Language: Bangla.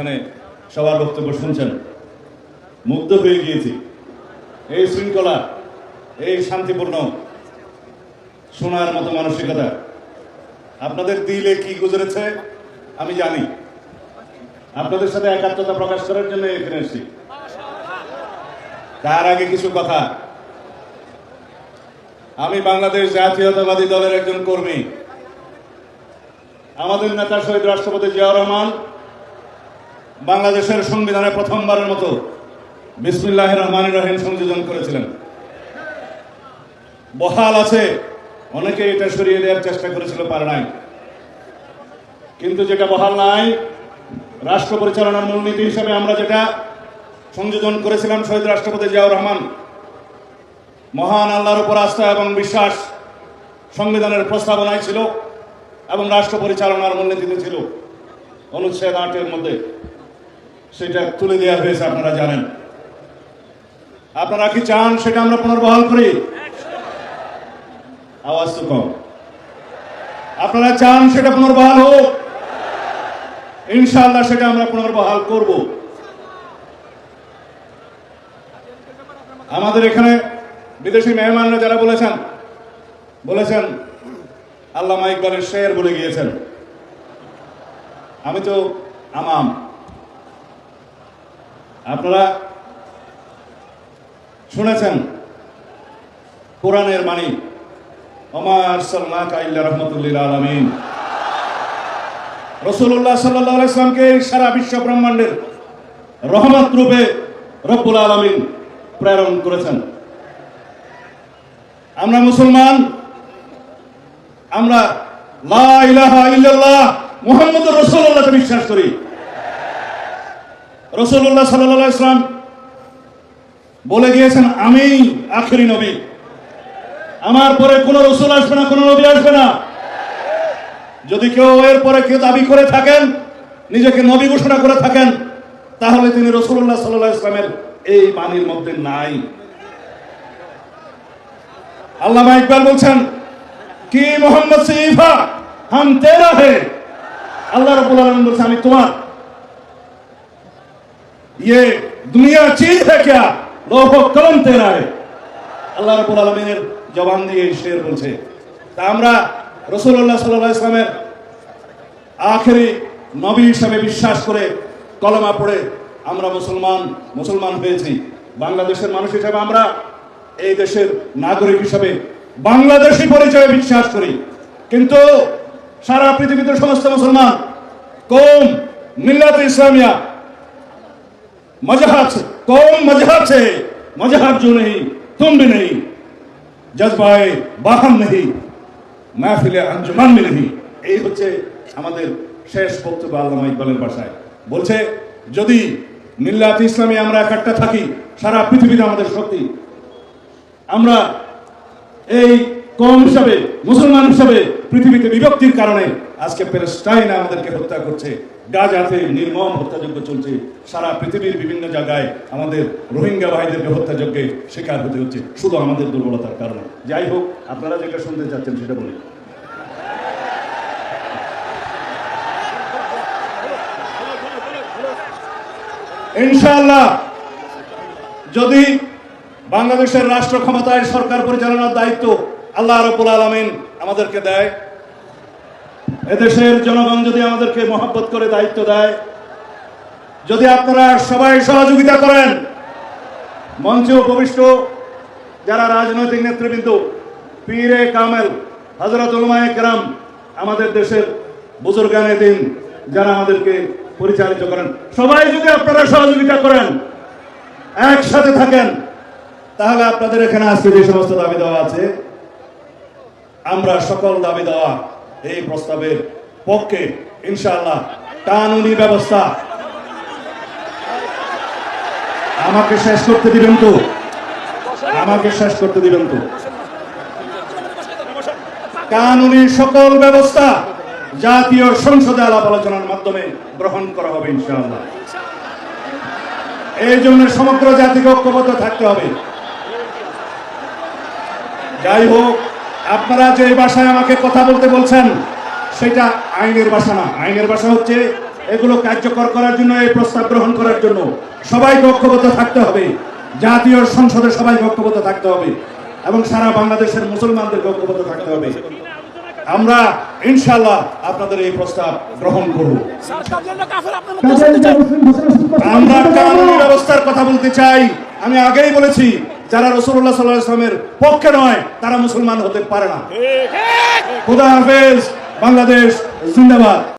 এখানে সবার বক্তব্য শুনছেন। মুগ্ধ হয়ে গিয়েছি। এই শৃঙ্খলা, এই শান্তিপূর্ণ, শোনার মতো মানসিকতা, আপনাদের দিলে কি গুজরেছে, আমি জানি। আপনাদের সাথে একাত্মতা প্রকাশ করার জন্য এখানে এসেছি। তার আগে কিছু কথা। আমি বাংলাদেশ জাতীয়তাবাদী দলের একজন কর্মী। আমাদের নেতা শহীদ রাষ্ট্রপতি জিয়াউর রহমান বাংলাদেশের সংবিধানে প্রথমবারের মতো বিসমিল্লাহ রহমান রহিম সংযোজন করেছিলেন। বহাল আছে, অনেকে এটা সরিয়ে দেওয়ার চেষ্টা করেছিল, পারে নাই। কিন্তু যেটা বহাল নাই, রাষ্ট্র পরিচালনার মূলনীতি হিসেবে আমরা যেটা সংযোজন করেছিলাম, শহীদ রাষ্ট্রপতি জিয়াউর রহমান, মহান আল্লাহর উপর আস্থা এবং বিশ্বাস সংবিধানের প্রস্তাবনায় ছিল এবং রাষ্ট্র পরিচালনার মূলনীতিতে ছিল। অনুচ্ছেদ আটের মধ্যে সেটা তুলে দেওয়া হয়েছে, আপনারা জানেন। আপনারা কি চান সেটা আমরা পুনর্বহাল করি? আওয়াজ তো কম। আপনারা চান সেটা পুনর্বহাল হোক? ইনশাল্লাহ সেটা আমরা পুনর্বহাল করব। আমাদের এখানে বিদেশি মেহমানরা যারা বলেছেন বলেছেন, আল্লামা ইকবালের শের বলে গিয়েছেন। আমি তো আমাম। আপনারা শুনেছেন কোরআনের মানি, অমার সাল্লাহ ইল্লা রহমতুল্লিল আলমিন। রসুল্লাহ সাল্লাহ ইসলামকে সারা বিশ্ব ব্রহ্মাণ্ডের রহমত রূপে রব্বুল আলমিন প্রেরণ করেছেন। আমরা মুসলমান, আমরা লা ইলাহা ইল্লাল্লাহ মুহাম্মদ রসুল্লাহকে বিশ্বাস করি। রসুল্লাহ সাল্লাহ ইসলাম বলে গিয়েছেন, আমি আখেরি নবী। আমার পরে কোন রসুল আসবে না, কোন নবী আসবে না। যদি কেউ এর পরে কেউ দাবি করে থাকেন, নিজেকে নবী ঘোষণা করে থাকেন, তাহলে তিনি রসুল্লাহ সাল্লাহ ইসলামের এই বাণীর মধ্যে নাই। আল্লামা ইকবাল বলছেন, কি মোহাম্মদ সিফা, হাম তেরা হে? আল্লাহ রাব্বুল আলামিন বলছে আমি তোমার ये दुनिया चीज है क्या लोह कलम तेरा है আল্লাহ রাব্বুল আলামিনের জবান দিয়ে এই শের বলছে তা আমরা রাসূলুল্লাহ সাল্লাল্লাহু আলাইহি ইসলামের আখেরি নবী হিসাবে বিশ্বাস করে কলমা পড়ে আমরা মুসলমান মুসলমান হয়েছি বাংলাদেশের মানুষ হিসেবে আমরা এই দেশের নাগরিক হিসাবে বাংলাদেশি পরিচয়ে বিশ্বাস করি কিন্তু সারা পৃথিবীতে সমস্ত মুসলমান কম মিল্লাত ইসলামিয়া मजहब से कौन मजहब से मजहब जो नहीं तुम भी नहीं जज्बाए बाहम नहीं মাহফিলে আঞ্জুমান মিলহি এই হচ্ছে আমাদের শেষ বক্তব্য আল্লামা ইকবালের ভাষায় বলছে যদি মিল্লাত ইসলামী আমরা একটা থাকি সারা পৃথিবীতে আমাদের শক্তি আমরা এই কম হিসাবে মুসলমান হিসাবে পৃথিবীতে বিভক্তির কারণে আজকে প্যালেস্টাইন আমাদেরকে হত্যা করছে। গাজাতে নির্মম হত্যাযজ্ঞ চলছে। সারা পৃথিবীর বিভিন্ন জায়গায় আমাদের রোহিঙ্গা ভাইদেরকে হত্যাযজ্ঞে শিকার হতে হচ্ছে। শুধু আমাদের দুর্বলতার কারণে। যাই হোক, আপনারা যেটা শুনতে চাচ্ছেন সেটা বলি। ইনশাআল্লাহ, যদি বাংলাদেশের রাষ্ট্র ক্ষমতায় সরকার পরিচালনার দায়িত্ব আল্লাহ রবুল আলমিন আমাদেরকে দেয়। এদেশের জনগণ যদি আমাদেরকে মহব্বত করে দায়িত্ব দেয়, যদি আপনারা সবাই সহযোগিতা করেন, মঞ্চে উপবিষ্ট যারা রাজনৈতিক নেতৃবৃন্দ, পীরে কামেল হজরত উলমায়ে কেরাম, আমাদের দেশের বুজুর্গানে দিন, যারা আমাদেরকে পরিচালিত করেন। সবাই যদি আপনারা সহযোগিতা করেন, একসাথে থাকেন, তাহলে আপনাদের এখানে আজকে যে সমস্ত দাবি দেওয়া আছে আমরা সকল দাবি দেওয়া এই প্রস্তাবের পক্ষে ইনশাআল্লাহ কানুনি ব্যবস্থা আমাকে শেষ করতে দিবেন তো? আমাকে শেষ করতে দিবেন তো? কানুনি সকল ব্যবস্থা জাতীয় সংসদে আলাপ আলোচনার মাধ্যমে গ্রহণ করা হবে ইনশাআল্লাহ। এই জন্য সমগ্র জাতিকে ঐক্যবদ্ধ থাকতে হবে। যাই হোক আপনারা যে ভাষায় আমাকে কথা বলতে বলছেন, সেটা আইনের ভাষা না। আইনের ভাষা হচ্ছে এগুলো কার্যকর করার জন্য, এই প্রস্তাব গ্রহণ করার জন্য সবাইকে ঐক্যবদ্ধ থাকতে হবে। জাতীয় সংসদে সবাইকে ঐক্যবদ্ধ থাকতে হবে এবং সারা বাংলাদেশের মুসলমানদের ঐক্যবদ্ধ থাকতে হবে। আমরা ইনশাল্লাহ আপনাদের এই প্রস্তাব গ্রহণ করব। আমরা কানুনি ব্যবস্থার কথা বলতে চাই। আমি আগেই বলেছি যারা রসুল্লাহ সাল্লাহ ইসলামের পক্ষে নয় তারা মুসলমান হতে পারে না। খুদা হাফেজ বাংলাদেশ জিন্দাবাদ।